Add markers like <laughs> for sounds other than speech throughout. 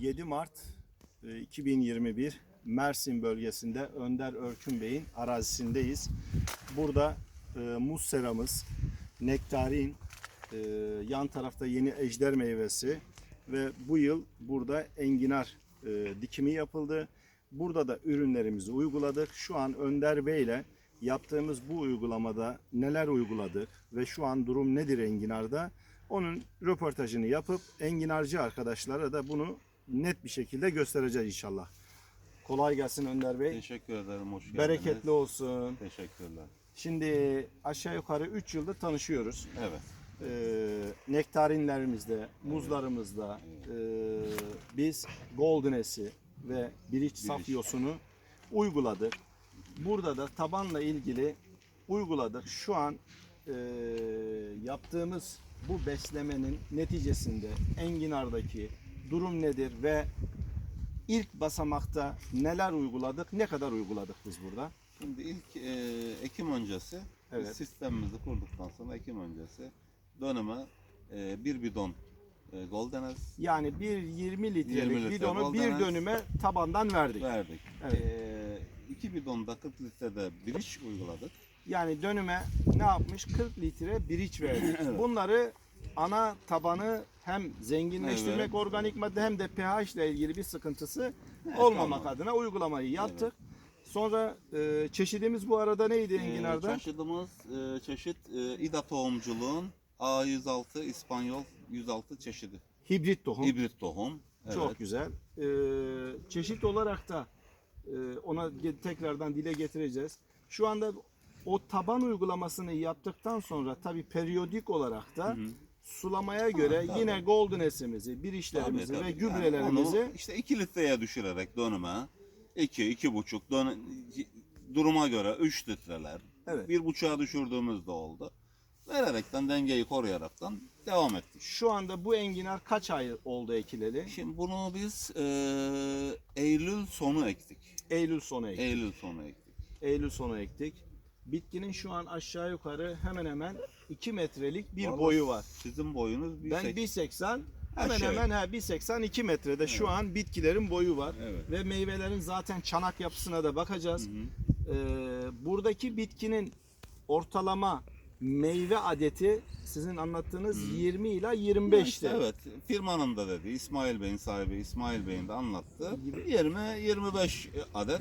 7 Mart e, 2021 Mersin bölgesinde Önder Örkün Bey'in arazisindeyiz. Burada e, muz seramız, nektarin, e, yan tarafta yeni ejder meyvesi ve bu yıl burada enginar e, dikimi yapıldı. Burada da ürünlerimizi uyguladık. Şu an Önder Bey ile yaptığımız bu uygulamada neler uyguladık ve şu an durum nedir enginarda? Onun röportajını yapıp enginarcı arkadaşlara da bunu net bir şekilde göstereceğiz inşallah. Kolay gelsin Önder Bey. Teşekkür ederim. Hoş geldiniz. Bereketli olsun. Teşekkürler. Şimdi aşağı yukarı 3 yıldır tanışıyoruz. Evet. Ee, nektarinlerimizde, muzlarımızda e, biz Goldenesi ve Biriç Safyosunu uyguladık. Burada da tabanla ilgili uyguladık. Şu an e, yaptığımız bu beslemenin neticesinde enginardaki durum nedir ve ilk basamakta neler uyguladık, ne kadar uyguladık biz burada? Şimdi ilk e, Ekim öncesi Evet. sistemimizi kurduktan sonra Ekim öncesi döneme e, bir bidon e, Goldenes Yani bir 20 litrelik 20 litre bidonu bir Golden dönüme tabandan verdik. verdik. Evet. E, iki bidonda 40 litrede biriş uyguladık. Yani dönüme ne yapmış? 40 litre biriç verdik. <laughs> Evet. Bunları ana tabanı hem zenginleştirmek Evet. organik madde hem de pH ile ilgili bir sıkıntısı olmamak tamam. adına uygulamayı yaptık. Sonra e, çeşidimiz bu arada neydi E, enginarda? çeşidimiz e, çeşit e, İDA tohumculuğun A106 İspanyol 106 çeşidi. Hibrit tohum. Hibrit tohum. Evet. Çok güzel. E, çeşit olarak da e, ona tekrardan dile getireceğiz. Şu anda o taban uygulamasını yaptıktan sonra tabii periyodik olarak da sulamaya göre tabii. yine golden esimizi, bir işlerimizi Tabii, ve tabii. gübrelerimizi Yani işte 2 litreye düşürerek dönüme 2, iki, buçuk dön duruma göre 3 litreler. Evet. Bir buçuğa düşürdüğümüz de oldu. Vererekten dengeyi koruyaraktan devam ettik. şu anda bu enginar kaç ay oldu ekileli? Şimdi bunu biz e, Eylül sonu ektik. Eylül sonu ektik. Eylül sonu ektik. Eylül sonu ektik. Bitkinin şu an aşağı yukarı hemen hemen 2 metrelik bir Vallahi boyu var. Sizin boyunuz bir Ben sek- 1.80 hemen Aşağı hemen ha 1.80 2 metrede şu an bitkilerin boyu var. Evet. Ve meyvelerin zaten çanak yapısına da bakacağız. Ee, buradaki bitkinin ortalama meyve adeti sizin anlattığınız 20 ila 25'ti. İşte evet firmanın da dedi İsmail Bey'in sahibi İsmail Bey'in de anlattı. 20-25 adet.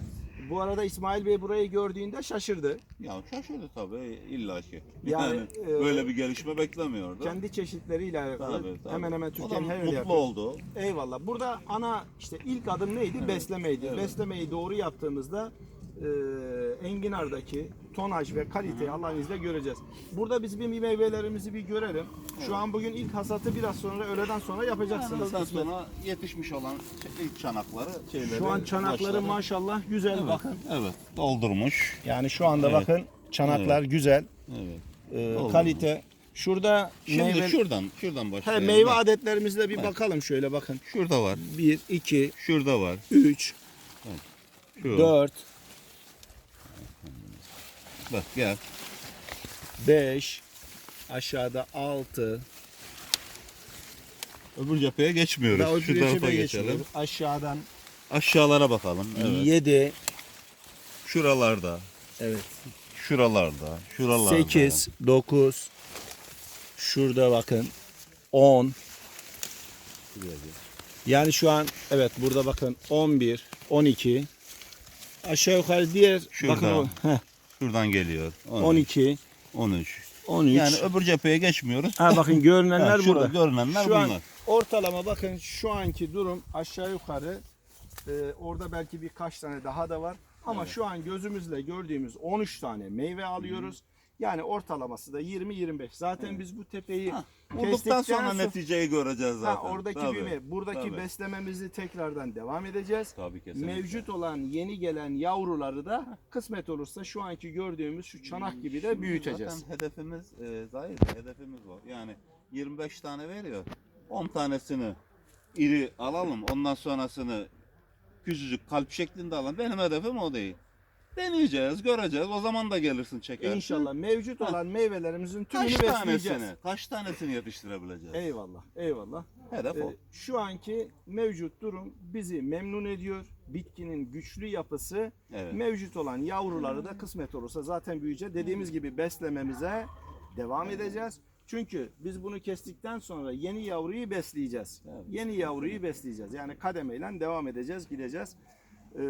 Bu arada İsmail Bey burayı gördüğünde şaşırdı. Ya şaşırdı tabii illaki. Yani, Yani, e, böyle bir gelişme beklemiyordu. Kendi çeşitleriyle alakalı Tabii, tabii. hemen hemen Türkiye'nin her yerinde mutlu yapıyor. oldu. Eyvallah. Burada ana işte ilk adım neydi? Beslemeydi. evet. Beslemeyi doğru yaptığımızda e, enginardaki tonaj ve kaliteyi Allah'ın izniyle göreceğiz. Burada biz bir meyvelerimizi bir görelim. Şu an bugün ilk hasatı biraz sonra öğleden sonra yapacaksınız. Ondan kısmet. sonra yetişmiş olan ilk çanakları şeyleri Şu an çanakları başladı. maşallah güzel bakın. evet doldurmuş. Yani şu anda Evet. bakın çanaklar güzel. Evet. e, Oldu. kalite. Şurada Şimdi meyve, şuradan şuradan He, başlayalım. meyve Bak, adetlerimizle bir bakalım şöyle bakın. Şurada var. 1, 2, Şurada var. 3, Şu. 4, Bak gel. 5, aşağıda 6, Öbür cepheye geçmiyoruz. Daha Şu tarafa geçelim. Aşağıdan Aşağılara bakalım. Evet. 7, Şuralarda. evet. Şuralarda. Şuralarda. 8, 9, şurada bakın 10. Yani şu an evet burada bakın 11, 12. Aşağı yukarı diğer Şurada. bakın o, heh, Şuradan geliyor. 12, 13. 13. Yani öbür cepheye geçmiyoruz. ha bakın görünenler <laughs> Ha, şurada burada. görünenler Şu an bunlar. ortalama bakın şu anki durum aşağı yukarı e, orada belki birkaç tane daha da var. Ama şu an gözümüzle gördüğümüz 13 tane meyve alıyoruz. Yani ortalaması da 20-25. Zaten biz bu tepeyi Ha, Bulduktan sonra sonra- neticeyi göreceğiz zaten. Ha, oradaki Tabii, büyüme, buradaki tabii. beslememizi tekrardan devam edeceğiz. Tabii kesinlikle. Mevcut olan yeni gelen yavruları da kısmet olursa şu anki gördüğümüz şu çanak gibi de büyüteceğiz. Zaten hedefimiz e, zahir hedefimiz o. Yani 25 tane veriyor. 10 tanesini iri alalım. Ondan sonrasını küçücük kalp şeklinde alalım. Benim hedefim o değil. Deneyeceğiz, göreceğiz. O zaman da gelirsin çekersin. İnşallah mevcut olan meyvelerimizin tümünü Kaç besleyeceğiz. tanesini, kaç tanesini yetiştirebileceğiz? Eyvallah, eyvallah. Hedef o. Ee, şu anki mevcut durum bizi memnun ediyor. Bitkinin güçlü yapısı, Evet. mevcut olan yavruları da kısmet olursa zaten büyüyecek. Dediğimiz gibi beslememize devam edeceğiz. Çünkü biz bunu kestikten sonra yeni yavruyu besleyeceğiz. Evet. Yeni yavruyu besleyeceğiz. Yani kademeyle devam edeceğiz, gideceğiz. Ee,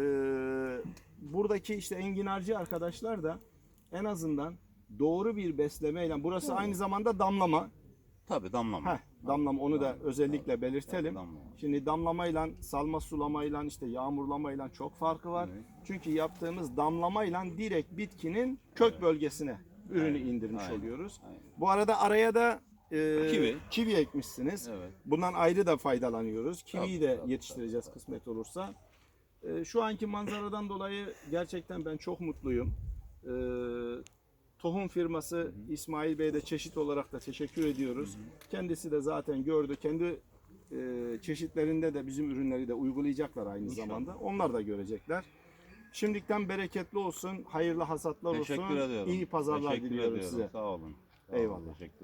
buradaki işte enginarcı arkadaşlar da en azından doğru bir beslemeyle, burası aynı zamanda damlama. Tabii damlama. Heh, damlama onu da özellikle belirtelim. Damlama. Şimdi damlamayla, salma sulamayla, işte yağmurlamayla çok farkı var. Evet. Çünkü yaptığımız damlamayla direkt bitkinin kök bölgesine ürünü Aynen, indirmiş aynen, oluyoruz. aynen. Bu arada araya da e, Kivi. kivi ekmişsiniz. Evet. Bundan ayrı da faydalanıyoruz. Kiviyi Tabii, de tabii, yetiştireceğiz kısmet olursa. E, şu anki manzaradan dolayı gerçekten ben çok mutluyum. E, tohum firması İsmail Bey'e de çeşit olarak da teşekkür ediyoruz. Kendisi de zaten gördü. Kendi e, çeşitlerinde de bizim ürünleri de uygulayacaklar aynı İnşallah. zamanda. Onlar da görecekler. Şimdiden bereketli olsun, hayırlı hasatlar Teşekkür olsun. ediyorum. İyi pazarlar Teşekkür diliyorum ediyorum. size. Sağ olun. Sağ olun. Eyvallah. Teşekkür